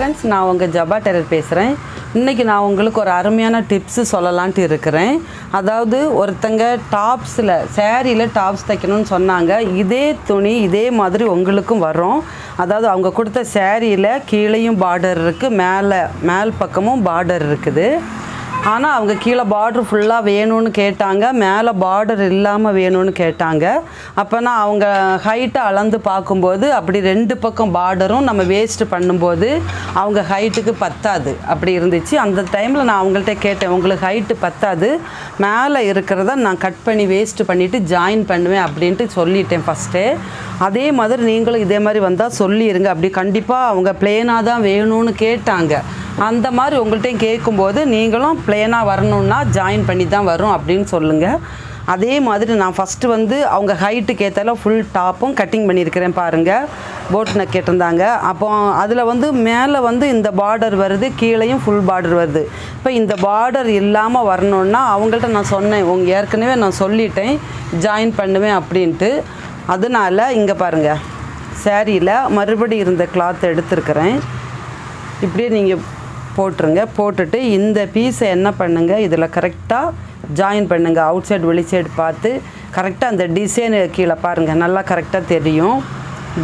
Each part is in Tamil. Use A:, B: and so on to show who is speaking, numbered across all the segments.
A: ஃப்ரெண்ட்ஸ் நான் உங்கள் ஜபா டெரர் பேசுகிறேன் இன்றைக்கி நான் உங்களுக்கு ஒரு அருமையான டிப்ஸு சொல்லலான்ட்டு இருக்கிறேன். அதாவது ஒருத்தங்க டாப்ஸில் சேரீயில் டாப்ஸ் தைக்கணும்னு சொன்னாங்க. இதே துணி இதே மாதிரி உங்களுக்கும் வரும். அதாவது அவங்க கொடுத்த சேரீயில் கீழேயும் பார்டர் இருக்குது மேலே மேல் பக்கமும் பார்டர் இருக்குது. ஆனால் அவங்க கீழே பார்டர் ஃபுல்லாக வேணும்னு கேட்டாங்க. மேலே பார்டர் இல்லாமல் வேணும்னு கேட்டாங்க. அப்போ நான் அவங்க ஹைட்டை அளந்து பார்க்கும்போது அப்படி ரெண்டு பக்கம் பார்டரும் நம்ம வேஸ்ட் பண்ணும்போது அவங்க ஹைட்டுக்கு பத்தாது. அப்படி இருந்துச்சு. அந்த டைமில் நான் அவங்கள்ட்ட கேட்டேன் உங்களுக்கு ஹைட்டு பத்தாது. மேலே இருக்கிறத நான் கட் பண்ணி வேஸ்ட் பண்ணிவிட்டு ஜாயின் பண்ணுவேன் அப்படின்ட்டு சொல்லிட்டேன் ஃபஸ்ட்டே அதே மாதிரி நீங்களும் இதே மாதிரி வந்தால் சொல்லிடுங்க அப்படி கண்டிப்பாக அவங்க பிளேனாக தான் வேணும்னு கேட்டாங்க. அந்த மாதிரி உங்கள்கிட்டையும் கேட்கும்போது நீங்களும் பிளேனாக வரணுன்னா ஜாயின் பண்ணி தான் வரும் அப்படின்னு சொல்லுங்கள் அதே மாதிரி நான் ஃபஸ்ட்டு வந்து அவங்க ஹைட்டுக்கு ஏற்றால ஃபுல் டாப்பும் கட்டிங் பண்ணியிருக்கிறேன் பாருங்கள் போட் நெக் கேட்டிருந்தாங்க. அப்போ அதில் வந்து மேலே வந்து இந்த பார்டர் வருது கீழேயும் ஃபுல் பார்டர் வருது. இப்போ இந்த பார்டர் இல்லாமல் வரணுன்னா அவங்கள்ட்ட நான் சொன்னேன். உங்க ஏற்கனவே நான் சொல்லிட்டேன். ஜாயின் பண்ணுவேன் அப்படின்ட்டு. அதனால் இங்கே பாருங்கள் சேரீயில் மறுபடி இருந்த கிளாத் எடுத்துருக்கிறேன். இப்படியே நீங்கள் போட்டுருங்க. போட்டுட்டு இந்த பீஸை என்ன பண்ணுங்கள் இதில் கரெக்டாக ஜாயின் பண்ணுங்கள் அவுட் சைடு வெளி சைடு பார்த்து கரெக்டாக அந்த டிசைனு கீழே பாருங்கள் நல்லா கரெக்டாக தெரியும்.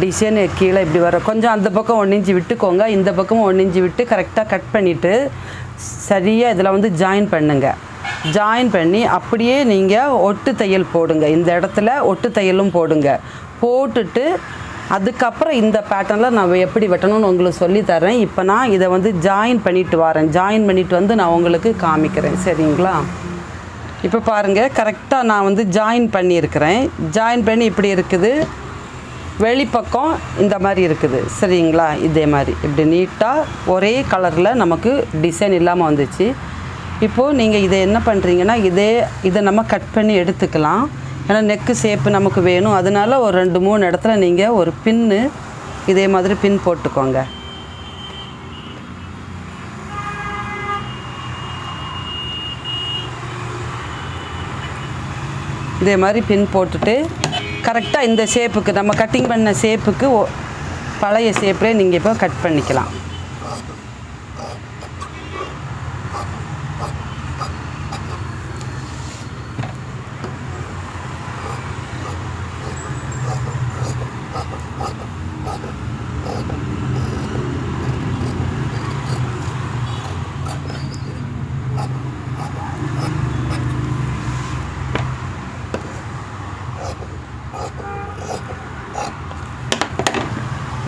A: டிசைனு கீழே இப்படி வர கொஞ்சம் அந்த பக்கம் ஒன்று விட்டுக்கோங்க. இந்த பக்கமும் ஒன்று விட்டு கரெக்டாக கட் பண்ணிவிட்டு சரியாக இதில் வந்து ஜாயின் பண்ணுங்கள் ஜாயின் பண்ணி அப்படியே நீங்கள் ஒட்டு தையல் போடுங்க. இந்த இடத்துல ஒட்டு தையலும் போடுங்க. போட்டுட்டு அதுக்கப்புறம் இந்த பேட்டர்னில் நான் எப்படி வெட்டணும்னு உங்களுக்கு சொல்லி தரேன் இப்போ நான் இதை வந்து ஜாயின் பண்ணிட்டு வரேன். ஜாயின் பண்ணிட்டு வந்து நான் உங்களுக்கு காமிக்கிறேன். சரிங்களா? இப்போ பாருங்கள் கரெக்டாக நான் வந்து ஜாயின் பண்ணியிருக்கிறேன். ஜாயின் பண்ணி இப்படி இருக்குது. வெளிப்பக்கம் இந்த மாதிரி இருக்குது. சரிங்களா? இதே மாதிரி. இப்படி நீட்டாக ஒரே கலரில் நமக்கு டிசைன் இல்லாமல் வந்துச்சு. இப்போது நீங்கள் இதை என்ன பண்ணுறீங்கன்னா இதே இதை நம்ம கட் பண்ணி எடுத்துக்கலாம். ஏன்னா நெக்கு ஷேப்பு நமக்கு வேணும். அதனால ஒரு ரெண்டு மூணு இடத்துல நீங்கள் ஒரு பின்னு இதே மாதிரி பின் போட்டுக்கோங்க. இதே மாதிரி பின் போட்டுட்டு கரெக்டாக இந்த ஷேப்புக்கு நம்ம கட்டிங் பண்ண ஷேப்புக்கு ஒ- பழைய ஷேப்லேயே நீங்கள் இப்போ கட் பண்ணிக்கலாம்.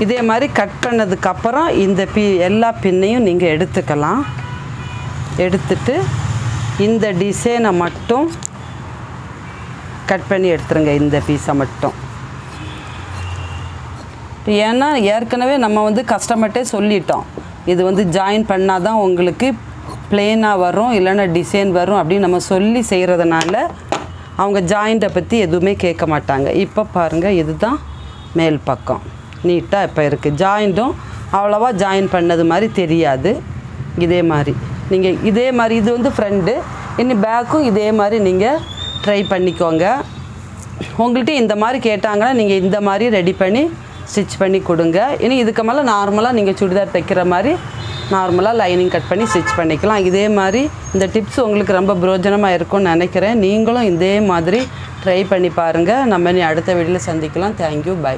A: இதே மாதிரி கட் பண்ணதுக்கப்புறம் இந்த பி எல்லா பின்னையும் நீங்கள் எடுத்துக்கலாம். எடுத்துட்டு இந்த டிசைனை மட்டும் கட் பண்ணி எடுத்துருங்க இந்த பீஸை மட்டும். ஏன்னா ஏற்கனவே நம்ம வந்து கஸ்டமர்கிட்டே சொல்லிட்டோம். இது வந்து ஜாயின் பண்ணால் தான் உங்களுக்கு பிளெயினாக வரும் இல்லைன்னா டிசைன் வரும் அப்படின்னு நம்ம சொல்லி செய்கிறதுனால அவங்க ஜாயிண்ட்டை பற்றி எதுவுமே கேட்க மாட்டாங்க. இப்போ பாருங்கள் இதுதான் மேல் பக்கம். நீட்டாக இப்போ இருக்குது ஜாயிண்ட்டும் அவ்வளோவா ஜாயின் பண்ணது மாதிரி தெரியாது. இதே மாதிரி. நீங்கள் இதே மாதிரி இது வந்து ஃப்ரெண்டு இனி பேக்கும் இதே மாதிரி நீங்கள் ட்ரை பண்ணிக்கோங்க. உங்கள்கிட்ட இந்த மாதிரி கேட்டாங்கன்னா நீங்கள் இந்த மாதிரி ரெடி பண்ணி ஸ்டிச் பண்ணி கொடுங்க. இனி இதுக்கு மேலே நார்மலாக நீங்கள் சுடிதார் தைக்கிற மாதிரி நார்மலாக லைனிங் கட் பண்ணி ஸ்டிச் பண்ணிக்கலாம். இதே மாதிரி இந்த டிப்ஸ் உங்களுக்கு ரொம்ப பிரோஜனமாக இருக்கும்னு நினைக்கிறேன். நீங்களும் இதே மாதிரி ட்ரை பண்ணி பாருங்கள் நம்ம இனி அடுத்த வீடியோவில் சந்திக்கலாம். Thank you bye